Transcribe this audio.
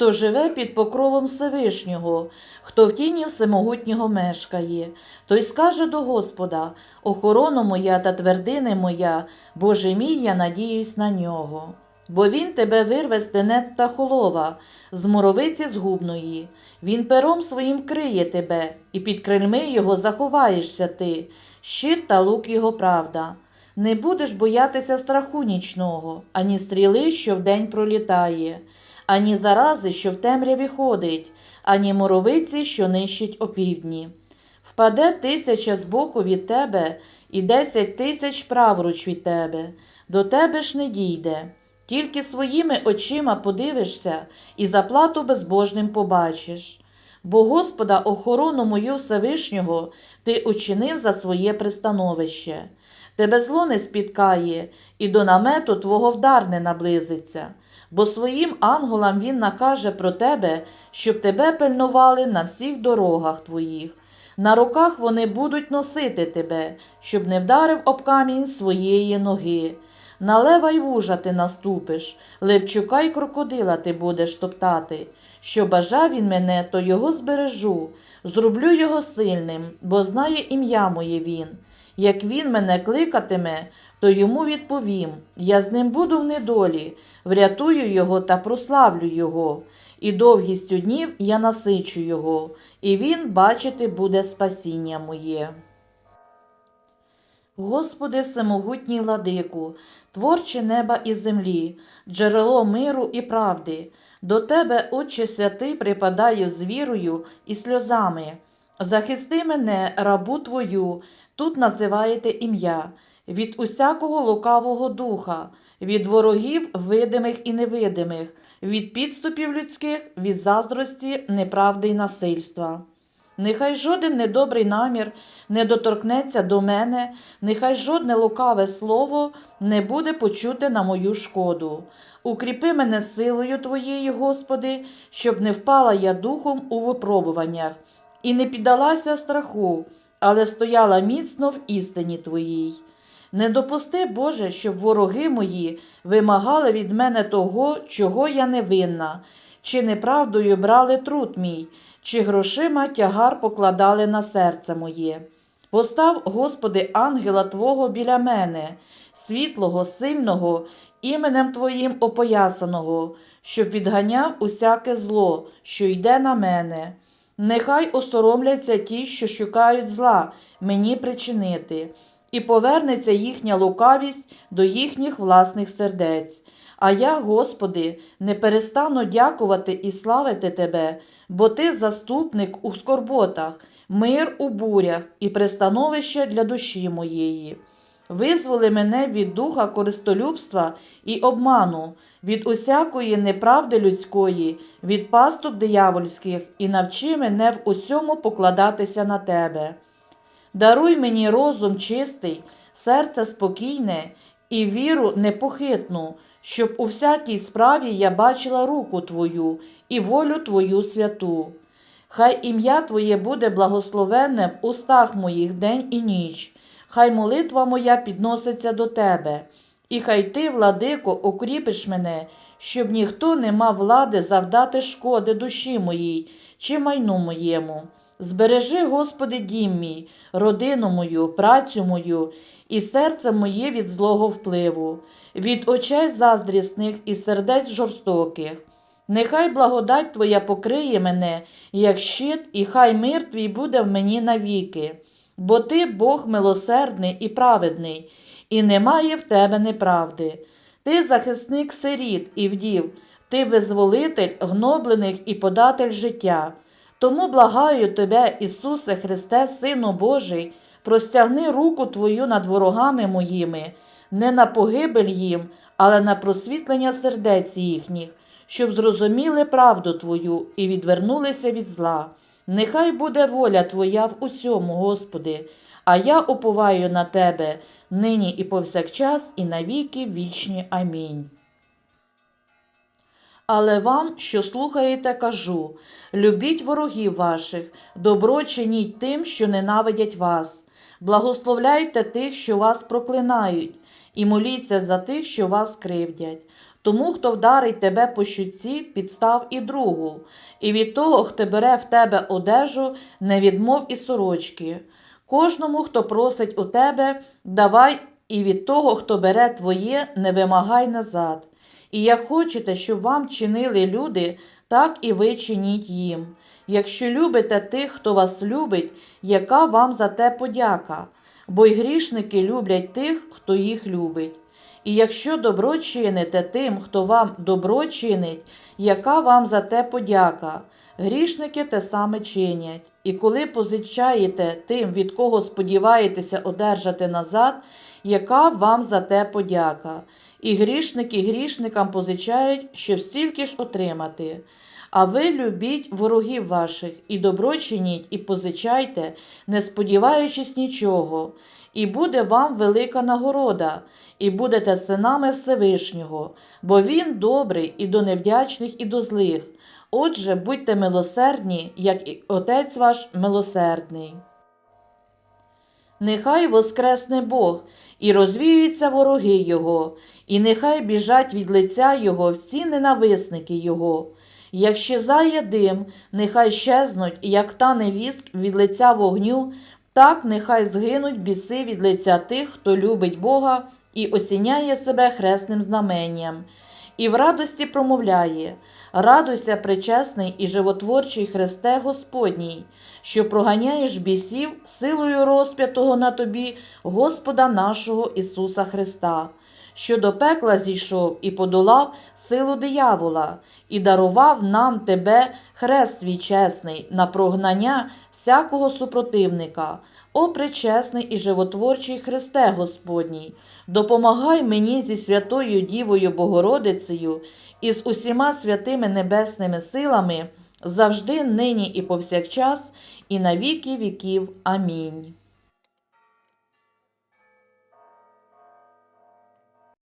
хто живе під покровом Всевишнього, хто в тіні всемогутнього мешкає, той скаже до Господа: Охорона моя та твердини моя, Боже мій, я надіюсь на нього. Бо він тебе вирве з тенет та холова, з моровиці згубної. Він пером своїм криє тебе, і під крильми його заховаєшся ти, щит та лук його правда. Не будеш боятися страху нічного, ані стріли, що вдень пролітає, ані зарази, що в темряві ходить, ані моровиці, що нищить опівдні. Впаде тисяча збоку від тебе і десять тисяч праворуч від тебе, до тебе ж не дійде. Тільки своїми очима подивишся і заплату безбожним побачиш. Бо Господа охорону мою Всевишнього ти учинив за своє пристановище. Тебе зло не спіткає, і до намету твого вдар не наблизиться, бо своїм ангелам він накаже про тебе, щоб тебе пильнували на всіх дорогах твоїх. На руках вони будуть носити тебе, щоб не вдарив об камінь своєї ноги. На лева й вужа ти наступиш, левчука й крокодила ти будеш топтати. Що бажав він мене, то його збережу, зроблю його сильним, бо знає ім'я моє він. Як він мене кликатиме, то йому відповім я з ним буду в недолі, врятую його та прославлю його, і довгістю днів я насичу його, і він бачити буде спасіння моє. Господи всемогутній владику, творче неба і землі, джерело миру і правди, до Тебе, Отче святий, припадаю з вірою і сльозами. Захисти мене, рабу Твою, тут називаєте ім'я, від усякого лукавого духа, від ворогів видимих і невидимих, від підступів людських, від заздрості, неправди й насильства. Нехай жоден недобрий намір не доторкнеться до мене, нехай жодне лукаве слово не буде почуте на мою шкоду. Укріпи мене силою Твоєю, Господи, щоб не впала я духом у випробуваннях і не піддалася страху, але стояла міцно в істині Твоїй. Не допусти, Боже, щоб вороги мої вимагали від мене того, чого я не винна, чи неправдою брали труд мій, чи грошима тягар покладали на серце моє. Постав, Господи, ангела Твого біля мене, світлого, сильного, іменем Твоїм опоясаного, щоб відганяв усяке зло, що йде на мене. Нехай осоромляться ті, що шукають зла мені причинити, і повернеться їхня лукавість до їхніх власних сердець. А я, Господи, не перестану дякувати і славити Тебе, бо Ти заступник у скорботах, мир у бурях і пристановище для душі моєї. Визволи мене від духа користолюбства і обману, від усякої неправди людської, від пасток диявольських, і навчи мене в усьому покладатися на Тебе. Даруй мені розум чистий, серце спокійне і віру непохитну, щоб у всякій справі я бачила руку Твою і волю Твою святу. Хай ім'я Твоє буде благословенне в устах моїх день і ніч, хай молитва моя підноситься до Тебе, і хай Ти, владико, укріпиш мене, щоб ніхто не мав влади завдати шкоди душі моїй чи майну моєму. Збережи, Господи, дім мій, родину мою, працю мою і серце моє від злого впливу, від очей заздрісних і сердець жорстоких. Нехай благодать Твоя покриє мене, як щит, і хай мир Твій буде в мені навіки, бо Ти Бог милосердний і праведний, і немає в тебе неправди. Ти захисник сиріт і вдів, ти визволитель гноблених і податель життя. Тому благаю тебе, Ісусе Христе, Сину Божий, простягни руку Твою над ворогами моїми, не на погибель їм, але на просвітлення сердець їхніх, щоб зрозуміли правду Твою і відвернулися від зла. Нехай буде воля Твоя в усьому, Господи, а я уповаю на Тебе нині і повсякчас, і навіки вічні. Амінь. Але вам, що слухаєте, кажу любіть ворогів ваших, добро чиніть тим, що ненавидять вас, благословляйте тих, що вас проклинають, і моліться за тих, що вас кривдять. Тому, хто вдарить тебе по щуці, підстав і другу, і від того, хто бере в тебе одежу, не відмов і сорочки. Кожному, хто просить у тебе, давай, і від того, хто бере твоє, не вимагай назад. І як хочете, щоб вам чинили люди, так і ви чиніть їм. Якщо любите тих, хто вас любить, яка вам за те подяка? Бо й грішники люблять тих, хто їх любить. І якщо добро чините тим, хто вам добро чинить, яка вам за те подяка? Грішники те саме чинять. І коли позичаєте тим, від кого сподіваєтеся одержати назад, яка вам за те подяка? І грішники грішникам позичають, щоб стільки ж отримати. А ви любіть ворогів ваших, і добро чиніть, і позичайте, не сподіваючись нічого, і буде вам велика нагорода, і будете синами Всевишнього, бо Він добрий і до невдячних, і до злих. Отже, будьте милосердні, як і Отець ваш милосердний. Нехай воскресне Бог, і розвіюються вороги Його, і нехай біжать від лиця Його всі ненависники Його. Як щезає дим, нехай щезнуть, як тане віск від лиця вогню, так нехай згинуть біси від лиця тих, хто любить Бога і осіняє себе хресним знаменням, і в радості промовляє Радуйся, пречесний і животворчий Христе Господній, що проганяєш бісів силою розп'ятого на тобі Господа нашого Ісуса Христа, що до пекла зійшов і подолав силу диявола, і дарував нам тебе хрест свій чесний на прогнання всякого супротивника. О пречесний і животворчий Христе Господній, допомагай мені зі святою Дівою Богородицею і з усіма святими небесними силами завжди, нині і повсякчас, і на віки віків. Амінь.